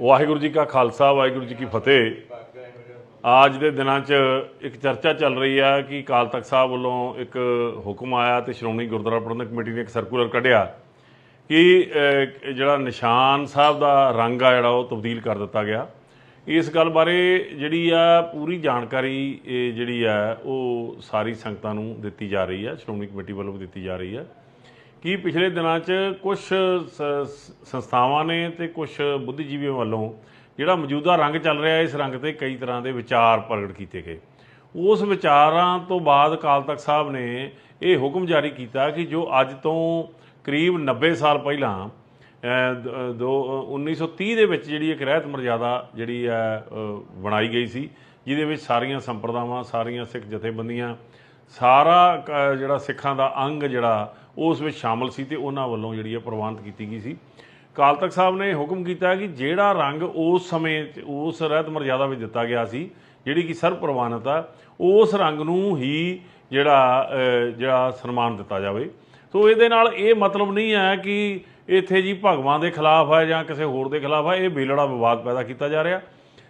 ਵਾਹਿਗੁਰੂ ਜੀ ਕਾ ਖਾਲਸਾ, ਵਾਹਿਗੁਰੂ ਜੀ ਕੀ ਫਤਿਹ। ਅੱਜ ਦੇ ਦਿਨਾਂ 'ਚ ਇੱਕ ਚਰਚਾ ਚੱਲ ਰਹੀ ਆ ਕਿ ਅਕਾਲ ਤਖਤ ਸਾਹਿਬ ਵੱਲੋਂ ਇੱਕ ਹੁਕਮ ਆਇਆ ਤੇ ਸ਼੍ਰੋਮਣੀ ਗੁਰਦੁਆਰਾ ਪ੍ਰਬੰਧਕ ਕਮੇਟੀ ਨੇ ਇੱਕ ਸਰਕੂਲਰ ਕੱਢਿਆ ਕਿ ਜਿਹੜਾ ਨਿਸ਼ਾਨ ਸਾਹਿਬ ਦਾ ਰੰਗ ਆ ਜਿਹੜਾ ਉਹ ਤਬਦੀਲ ਕਰ ਦਿੱਤਾ ਗਿਆ। ਇਸ ਗੱਲ ਬਾਰੇ ਜਿਹੜੀ ਆ ਪੂਰੀ ਜਾਣਕਾਰੀ, ਇਹ ਜਿਹੜੀ ਆ ਉਹ ਸਾਰੀ ਸੰਗਤਾਂ ਨੂੰ ਦਿੱਤੀ ਜਾ ਰਹੀ ਆ, ਸ਼੍ਰੋਮਣੀ ਕਮੇਟੀ ਵੱਲੋਂ ਵੀ ਦਿੱਤੀ ਜਾ ਰਹੀ ਆ। ਕਿ ਪਿਛਲੇ ਦਿਨਾਂ 'ਚ ਕੁਝ ਸੰਸਥਾਵਾਂ ਨੇ ਤੇ ਕੁਝ ਬੁੱਧੀਜੀਵੀਆਂ ਵੱਲੋਂ ਜਿਹੜਾ ਮੌਜੂਦਾ ਰੰਗ ਚੱਲ ਰਿਹਾ ਇਸ ਰੰਗ ਤੇ ਕਈ ਤਰ੍ਹਾਂ ਦੇ ਵਿਚਾਰ ਪ੍ਰਗਟ ਕੀਤੇ ਗਏ। ਉਸ ਵਿਚਾਰਾਂ ਤੋਂ ਬਾਅਦ ਅਕਾਲ ਤਖਤ ਸਾਹਿਬ ਨੇ ਇਹ ਹੁਕਮ ਜਾਰੀ ਕੀਤਾ ਕਿ ਜੋ ਅੱਜ ਤੋਂ ਕਰੀਬ 90 ਸਾਲ ਪਹਿਲਾਂ ਅਹ, ਦ- ਦੋ 1930 ਦੇ ਵਿੱਚ ਜਿਹੜੀ ਇੱਕ ਰਹਿਤ ਮਰਜ਼ਾਦਾ ਜਿਹੜੀ ਹੈ ਬਣਾਈ ਗਈ ਸੀ ਜਿਹਦੇ ਵਿੱਚ ਸਾਰੀਆਂ ਸੰਪਰਦਾਵਾਂ ਸਾਰੀਆਂ ਸਿੱਖ ਜਥੇਬੰਦੀਆਂ ਸਾਰਾ ਜਿਹੜਾ ਸਿੱਖਾਂ ਦਾ ਅੰਗ ਜਿਹੜਾ ਉਸ ਵਿੱਚ ਸ਼ਾਮਲ ਸੀ ਤੇ ਉਹਨਾਂ ਵੱਲੋਂ ਜਿਹੜੀ ਹੈ ਪ੍ਰਵਾਨਿਤ ਕੀਤੀ ਗਈ ਸੀ। ਕਾਲ ਤਖਤ ਸਾਹਿਬ ਨੇ ਹੁਕਮ ਕੀਤਾ ਕਿ ਜਿਹੜਾ ਰੰਗ ਉਸ ਸਮੇਂ 'ਚ ਉਸ ਰਹਿਤ ਮਰਜ਼ਾਦਾ ਵਿੱਚ ਦਿੱਤਾ ਗਿਆ ਸੀ, ਜਿਹੜੀ ਕਿ ਸਰਵ ਪ੍ਰਵਾਨਿਤ ਆ, ਉਸ ਰੰਗ ਨੂੰ ਹੀ ਜਿਹੜਾ ਜਿਹੜਾ ਸਨਮਾਨ ਦਿੱਤਾ ਜਾਵੇ। ਸੋ ਇਹਦੇ ਨਾਲ ਇਹ ਮਤਲਬ ਨਹੀਂ ਹੈ ਕਿ ਇੱਥੇ ਜੀ ਭਗਵਾਨ ਦੇ ਖਿਲਾਫ ਹੈ ਜਾਂ ਕਿਸੇ ਹੋਰ ਦੇ ਖਿਲਾਫ ਹੈ, ਇਹ ਬੇਲੜਾ ਵਿਵਾਦ ਪੈਦਾ ਕੀਤਾ ਜਾ ਰਿਹਾ।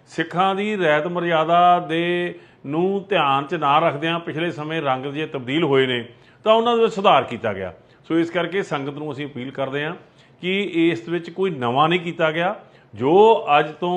ਸਿੱਖਾਂ ਦੀ ਰਹਿਤ ਮਰਜ਼ਾਦਾ ਦੇ ਨੂੰ ਧਿਆਨ 'ਚ ਨਾ ਰੱਖਦਿਆਂ ਪਿਛਲੇ ਸਮੇਂ ਰੰਗ ਜੇ ਤਬਦੀਲ ਹੋਏ ਨੇ ਤਾਂ ਉਹਨਾਂ ਦੇ ਵਿੱਚ ਸੁਧਾਰ ਕੀਤਾ ਗਿਆ। ਸੋ ਇਸ ਕਰਕੇ ਸੰਗਤ ਨੂੰ ਅਸੀਂ ਅਪੀਲ ਕਰਦੇ ਹਾਂ ਕਿ ਇਸ ਵਿੱਚ ਕੋਈ ਨਵਾਂ ਨਹੀਂ ਕੀਤਾ ਗਿਆ ਜੋ ਅੱਜ ਤੋਂ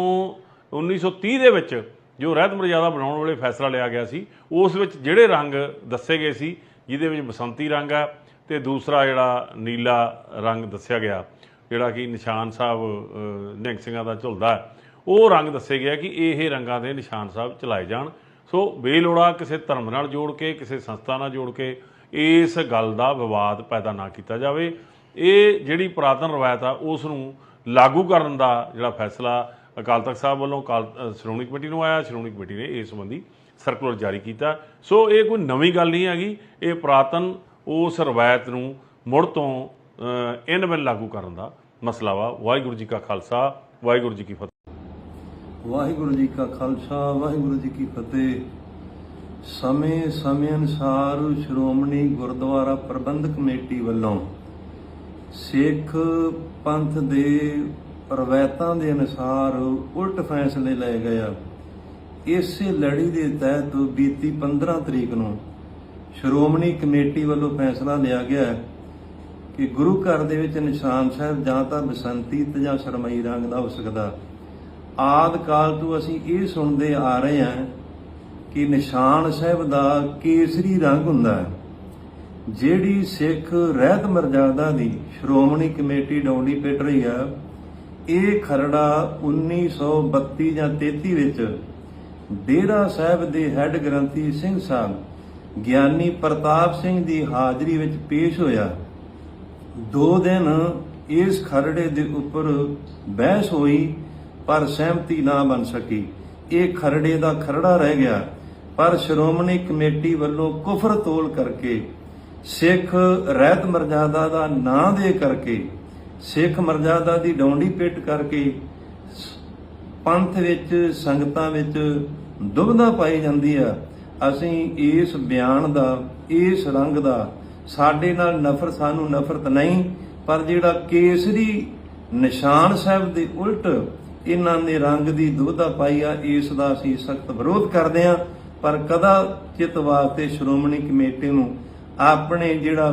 1930 ਦੇ ਵਿੱਚ ਜੋ ਰਹਿਤ ਮਰਜ਼ਾਦਾ ਬਣਾਉਣ ਵਾਲੇ ਫੈਸਲਾ ਲਿਆ ਗਿਆ ਸੀ ਉਸ ਵਿੱਚ ਜਿਹੜੇ ਰੰਗ ਦੱਸੇ ਗਏ ਸੀ ਜਿਹਦੇ ਵਿੱਚ ਬਸੰਤੀ ਰੰਗ ਆ ਤੇ ਦੂਸਰਾ ਜਿਹੜਾ ਨੀਲਾ ਰੰਗ ਦੱਸਿਆ ਗਿਆ ਜਿਹੜਾ ਕਿ ਨਿਸ਼ਾਨ ਸਾਹਿਬ ਅਹ, ਨਿਹੰਗ ਸਿੰਘਾਂ ਦਾ ਝੁਲਦਾ ਉਹ ਰੰਗ ਦੱਸੇ ਗਿਆ ਕਿ ਇਹ ਰੰਗਾਂ ਦੇ ਨਿਸ਼ਾਨ ਸਾਹਿਬ ਚਲਾਏ ਜਾਣ। ਸੋ ਬੇਲੋੜਾ ਕਿਸੇ ਧਰਮ ਨਾਲ ਜੋੜ ਕੇ ਕਿਸੇ ਸੰਸਥਾ ਨਾਲ ਜੋੜ ਕੇ ਇਸ ਗੱਲ ਦਾ ਵਿਵਾਦ ਪੈਦਾ ਨਾ ਕੀਤਾ ਜਾਵੇ। ਇਹ ਜਿਹੜੀ ਪੁਰਾਤਨ ਰਵਾਇਤ ਆ ਉਸ ਨੂੰ ਲਾਗੂ ਕਰਨ ਦਾ ਜਿਹੜਾ ਫੈਸਲਾ ਅਕਾਲ ਤਖਤ ਸਾਹਿਬ ਵੱਲੋਂ ਅਕਾਲ ਸ਼੍ਰੋਮਣੀ ਕਮੇਟੀ ਨੂੰ ਆਇਆ। ਸ਼੍ਰੋਮਣੀ ਕਮੇਟੀ ਨੇ ਇਸ ਸੰਬੰਧੀ ਸਰਕੂਲਰ ਜਾਰੀ ਕੀਤਾ। ਸੋ ਇਹ ਕੋਈ ਨਵੀਂ ਗੱਲ ਨਹੀਂ ਹੈਗੀ। ਇਹ ਪੁਰਾਤਨ ਉਸ ਰਵਾਇਤ ਨੂੰ ਮੁੜ ਤੋਂ ਅ, ਇਨ ਲਾਗੂ ਕਰਨ ਦਾ ਮਸਲਾ ਵਾ। ਵਾਹਿਗੁਰੂ ਜੀ ਕਾ ਖਾਲਸਾ ਵਾਹਿਗੁਰੂ ਜੀ ਕੀ ਫਤਿਹ। ਵਾਹਿਗੁਰੂ ਜੀ ਕਾ ਖਾਲਸਾ, ਵਾਹਿਗੁਰੂ ਜੀ ਕੀ ਫਤਿਹ। ਸਮੇਂ ਸਮੇਂ ਅਨੁਸਾਰ ਸ਼੍ਰੋਮਣੀ ਗੁਰਦੁਆਰਾ ਪ੍ਰਬੰਧਕ ਕਮੇਟੀ ਵੱਲੋਂ ਸਿੱਖ ਪੰਥ ਦੇ ਰਵਾਇਤਾਂ ਦੇ ਅਨੁਸਾਰ ਉਲਟ ਫੈਸਲੇ ਲਏ ਗਏ ਆ। ਇਸੇ ਲੜੀ ਦੇ ਤਹਿਤ ਬੀਤੀ 15 ਤਰੀਕ ਨੂੰ ਸ਼੍ਰੋਮਣੀ ਕਮੇਟੀ ਵੱਲੋਂ ਫੈਸਲਾ ਲਿਆ ਗਿਆ ਕਿ ਗੁਰੂ ਘਰ ਦੇ ਵਿੱਚ ਨਿਸ਼ਾਨ ਸਾਹਿਬ ਜਾਂ ਤਾਂ ਬਸੰਤੀ ਤੇ ਜਾਂ ਸਰਮਈ ਰੰਗ ਦਾ ਹੋ ਸਕਦਾ। ਆਦ ਕਾਲ ਤੋਂ ਅਸੀਂ ਇਹ ਸੁਣਦੇ ਆ ਰਹੇ ਹਾਂ ਕਿ ਨਿਸ਼ਾਨ ਸਾਹਿਬ ਦਾ ਕੇਸਰੀ ਰੰਗ ਹੁੰਦਾ ਹੈ। ਜਿਹੜੀ ਸਿੱਖ ਰਹਿਤ ਮਰਜ਼ਾਦਾ ਦੀ ਸ਼੍ਰੋਮਣੀ ਕਮੇਟੀ ਡੌਂਡੀ ਪਿੱਟ ਰਹੀ ਆ, ਇਹ ਖਰੜਾ 1932 ਜਾਂ 33 ਵਿੱਚ ਡੇਰਾ ਸਾਹਿਬ ਦੇ ਹੈੱਡ ਗ੍ਰੰਥੀ ਸਿੰਘ ਸਾਹਿਬ, ਗਿਆਨੀ ਪ੍ਰਤਾਪ ਸਿੰਘ ਦੀ ਹਾਜ਼ਰੀ ਵਿੱਚ ਪੇਸ਼ ਹੋਇਆ। ਦੋ ਦਿਨ ਇਸ ਖਰੜੇ ਦੇ ਉੱਪਰ ਬਹਿਸ ਹੋਈ ਪਰ ਸਹਿਮਤੀ ਨਾ ਬਣ ਸਕੀ। ਇਹ ਖਰੜੇ ਦਾ ਖਰੜਾ ਰਹਿ ਗਿਆ। ਪਰ ਸ਼੍ਰੋਮਣੀ ਕਮੇਟੀ ਵੱਲੋਂ ਕੁਫਰ ਤੋਲ ਕਰਕੇ, ਸਿੱਖ ਰਹਿਤ ਮਰਜ਼ਾਦਾ ਦਾ ਨਾਂ ਦੇ ਕਰਕੇ, ਸਿੱਖ ਮਰਜ਼ਾਦਾ ਦੀ ਡੌਂਡੀ ਪਿੱਟ ਕਰਕੇ, ਪੰਥ ਵਿੱਚ, ਸੰਗਤਾਂ ਵਿੱਚ ਦੁਬਦਾ ਪਾਈ ਜਾਂਦੀ ਆ। ਅਸੀਂ ਇਸ ਬਿਆਨ ਦਾ, ਇਸ ਰੰਗ ਦਾ, ਸਾਡੇ ਨਾਲ ਨਫ਼ਰਤ ਸਾਨੂੰ ਨਫ਼ਰਤ ਨਹੀਂ, ਪਰ ਜਿਹੜਾ ਕੇਸਰੀ ਨਿਸ਼ਾਨ ਸਾਹਿਬ ਦੇ ਉਲਟ ਇਹਨਾਂ ਨੇ ਰੰਗ ਦੀ ਦੁਬਦਾ ਪਾਈ ਇਸ ਦਾ ਅਸੀਂ ਸਖਤ ਵਿਰੋਧ ਕਰਦੇ ਆ ਪਰ ਕਦਾ ਚਿਤ ਵਾਸਤੇ ਸ਼੍ਰੋਮਣੀ ਕਮੇਟੀ ਨੂੰ ਆਪਣੇ ਜਿਹੜਾ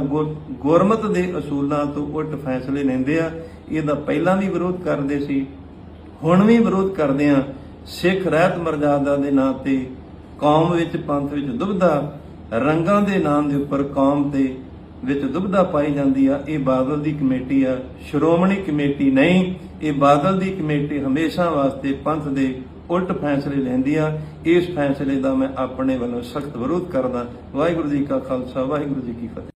ਗੁਰਮਤ ਦੇ ਅਸੂਲਾਂ ਤੋਂ ਉਲਟ ਫੈਸਲੇ ਲੈਂਦੇ ਆ, ਇਹਦਾ ਪਹਿਲਾਂ ਵੀ ਵਿਰੋਧ ਕਰਦੇ ਸੀ, ਹੁਣ ਵੀ ਵਿਰੋਧ ਕਰਦੇ ਆ ਸਿੱਖ ਰਹਿਤ ਮਰਜ਼ਾਦਾ ਦੇ ਨਾਂ ਤੇ ਕੌਮ ਵਿੱਚ ਪੰਥ ਵਿੱਚ ਦੁਬਦਾ ਰੰਗਾਂ ਦੇ ਨਾਂ ਦੇ ਉੱਪਰ ਕੌਮ ਤੇ ਵਿੱਚ ਦੁਬਧਾ ਪਾਈ ਜਾਂਦੀ ਆ, ਇਹ ਬਾਦਲ ਦੀ ਕਮੇਟੀ ਆ। ਸ਼੍ਰੋਮਣੀ ਕਮੇਟੀ ਨਹੀਂ, ਇਹ ਬਾਦਲ ਦੀ ਕਮੇਟੀ ਹਮੇਸ਼ਾ ਵਾਸਤੇ ਪੰਥ ਦੇ ਉਲਟ ਫੈਸਲੇ ਲੈਂਦੀ ਆ। ਇਸ ਫੈਸਲੇ ਦਾ ਮੈਂ ਆਪਣੇ ਵੱਲੋਂ ਸਖਤ ਵਿਰੋਧ ਕਰਦਾ। ਵਾਹਿਗੁਰੂ ਜੀ ਕਾ ਖਾਲਸਾ, ਵਾਹਿਗੁਰੂ ਜੀ ਕੀ ਫਤਿਹ।